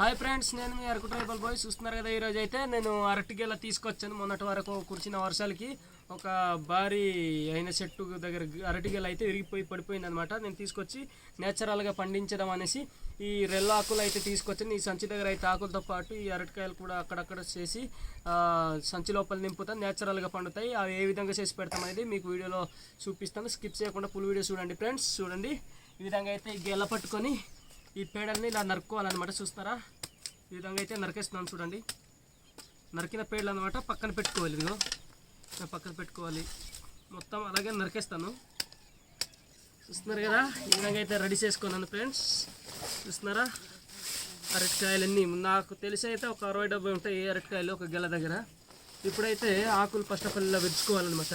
Hi friends నేను మీ Araku tribal bye చూస్తున్నారు కదా ఈరోజు అయితే నేను అరటిగేల తీసుకొచ్చాను మొన్నటి వరకు కురిసిన వర్షాలకి. ఒక భారీ అయిన చెట్టు దగ్గర అరటిగేల అయితే విరిగిపోయి పడిపోయింది అనమాట నేను తీసుకొచ్చి నేచురల్గా పండించడం అనేసి ఈ రెల్ల ఆకులు అయితే తీసుకొచ్చాను. ఈ సంచి దగ్గర అయితే ఆకులతో పాటు ఈ అరటికాయలు కూడా అక్కడక్కడ చేసి సంచి లోపల నింపుతాను నేచురల్గా పండుతాయి. అవి ఏ విధంగా చేసి పెడతాం అనేది మీకు వీడియోలో చూపిస్తాను. స్కిప్ చేయకుండా ఫుల్ వీడియో చూడండి ఫ్రెండ్స్. చూడండి. ఈ విధంగా అయితే ఈ గెల పట్టుకొని ఈ పేడల్ని ఇలా నరుక్కోవాలన్నమాట చూస్తారా? ఈ విధంగా అయితే నరికేస్తున్నాను చూడండి. నరికిన పేడలు అనమాట పక్కన పెట్టుకోవాలి ఇదిగో. పక్కన పెట్టుకోవాలి. మొత్తం అలాగే నరికేస్తాను. చూస్తున్నారు కదా? ఈ విధంగా అయితే రెడీ చేసుకున్నాను ఫ్రెండ్స్. చూస్తున్నారా? అరటికాయలన్నీ. నాకు తెలిసి అయితే ఒక అరవై డెబ్బై ఉంటాయి అరటికాయలు ఒక గెల దగ్గర. ఇప్పుడైతే ఆకులు ఫస్ట్ ఆఫ్ ఆల్ ఇలా విరుచుకోవాలన్నమాట.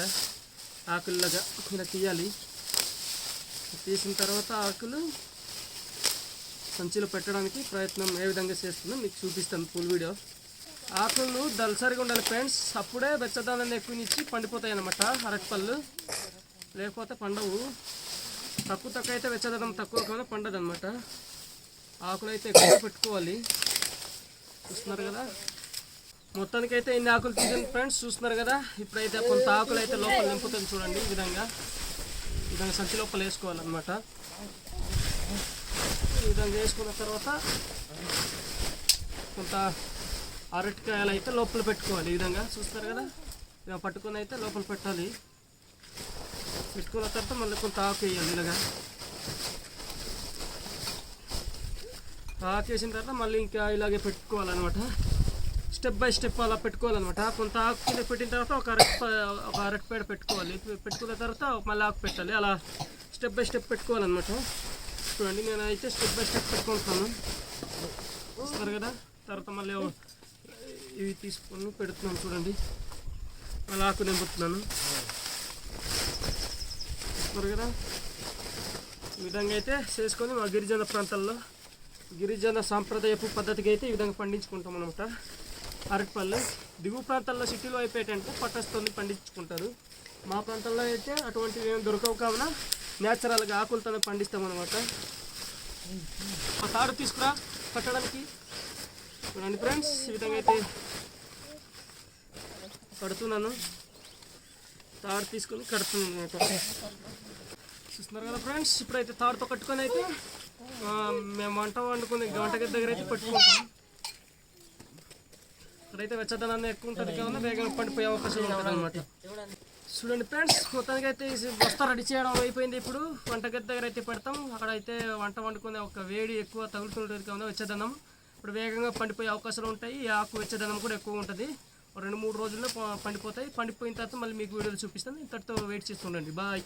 ఆకుల్లాగా ఇలా తీయాలి. తీసిన తర్వాత ఆకులు సంచిలో పెట్టడానికి ప్రయత్నం ఏ విధంగా చేస్తుందో మీకు చూపిస్తాను ఫుల్ వీడియో ఆకులు దళసరిగా ఉండాలి ఫ్రెండ్స్ అప్పుడే వెచ్చదనాన్ని ఎక్కువనిచ్చి పండిపోతాయి అన్నమాట. అరటిపళ్ళు. లేకపోతే పండవు. తక్కువ తక్కువ అయితే వెచ్చదనం తక్కువ కానీ పండదు అనమాట ఆకులు అయితే ఎక్కువ పెట్టుకోవాలి. చూస్తున్నారు కదా? మొత్తానికి అయితే ఇన్ని ఆకులు తీసిన ఫ్రెండ్స్ చూస్తున్నారు కదా? ఇప్పుడైతే కొంత ఆకులు అయితే లోపల నింపుతుంది చూడండి ఈ విధంగా. ఈ విధంగా సంచి లోపల వేసుకోవాలన్నమాట. ఈ విధంగా వేసుకున్న తర్వాత కొంత అరటికాయలు అయితే లోపల పెట్టుకోవాలి ఈ విధంగా చూస్తారు కదా? ఇలా పట్టుకుని అయితే లోపల పెట్టాలి. పెట్టుకున్న తర్వాత మళ్ళీ కొంత ఆకు వేయాలి ఇలాగా. ఆకు వేసిన తర్వాత మళ్ళీ ఇంకా ఇలాగే పెట్టుకోవాలన్నమాట. స్టెప్ బై స్టెప్ అలా పెట్టుకోవాలన్నమాట. కొంత ఆకు కింద పెట్టిన తర్వాత ఒక అరటి ఒక అరటి పేడ పెట్టుకోవాలి. పెట్టుకున్న తర్వాత మళ్ళీ ఆకు పెట్టాలి. అలా స్టెప్ బై స్టెప్ పెట్టుకోవాలన్నమాట. చూడండి నేను అయితే స్టెప్ బై స్టెప్ పెట్టుకుంటున్నాను. వస్తారు కదా తర్వాత మళ్ళీ ఇవి తీసుకొని పెడుతున్నాను చూడండి. మళ్ళీ ఆకు నింపుతున్నాను. వస్తారు కదా? ఈ విధంగా అయితే చేసుకొని మా గిరిజన ప్రాంతాల్లో గిరిజన సాంప్రదాయపు పద్ధతికి అయితే ఈ విధంగా పండించుకుంటాం అనమాట అరటిపళ్ళు. దిగువ ప్రాంతాల్లో సిటీలో అయిపోయేటంటే పట్టస్తోని పండించుకుంటారు. మా ప్రాంతంలో అయితే అటువంటివి ఏం దొరకవు కావున న్యాచురల్గా ఆకులతోనే పండిస్తాం అనమాట ఆ తాడు తీసుకురా కట్టడానికి. చూడండి ఫ్రెండ్స్ ఈ విధంగా అయితే కడుతున్నాను. తాడు తీసుకొని కడుతున్నాను అనమాట చూస్తున్నారు కదా ఫ్రెండ్స్ ఇప్పుడైతే తాడుతో కట్టుకొని అయితే మేము వంట వండుకునే గంట దగ్గర అయితే పెట్టుకుంటాం. ఇక్కడైతే వెచ్చదనాన్ని ఎక్కువ ఉంటుంది కావున వేగంగా పండిపోయే అవకాశం ఉంటుంది అనమాట చూడండి ఫ్రెండ్స్ మొత్తానికి అయితే వస్తా బస్తా రెడీ చేయడం అయిపోయింది ఇప్పుడు. వంటగది దగ్గర అయితే పెడతాం. అక్కడ అయితే వంట వండుకునే ఒక వేడి ఎక్కువ తగులుతుంటుంది కావున వెచ్చదనం. ఇప్పుడు వేగంగా పండిపోయే అవకాశాలు ఉంటాయి. ఈ ఆకు వెచ్చదనం కూడా ఎక్కువ ఉంటుంది. రెండు మూడు రోజుల్లో పండిపోతాయి. పండిపోయిన తర్వాత మళ్ళీ మీకు వీడియోలు చూపిస్తాను. ఇంతటితో వెయిట్ చేస్తుండండి బాయ్.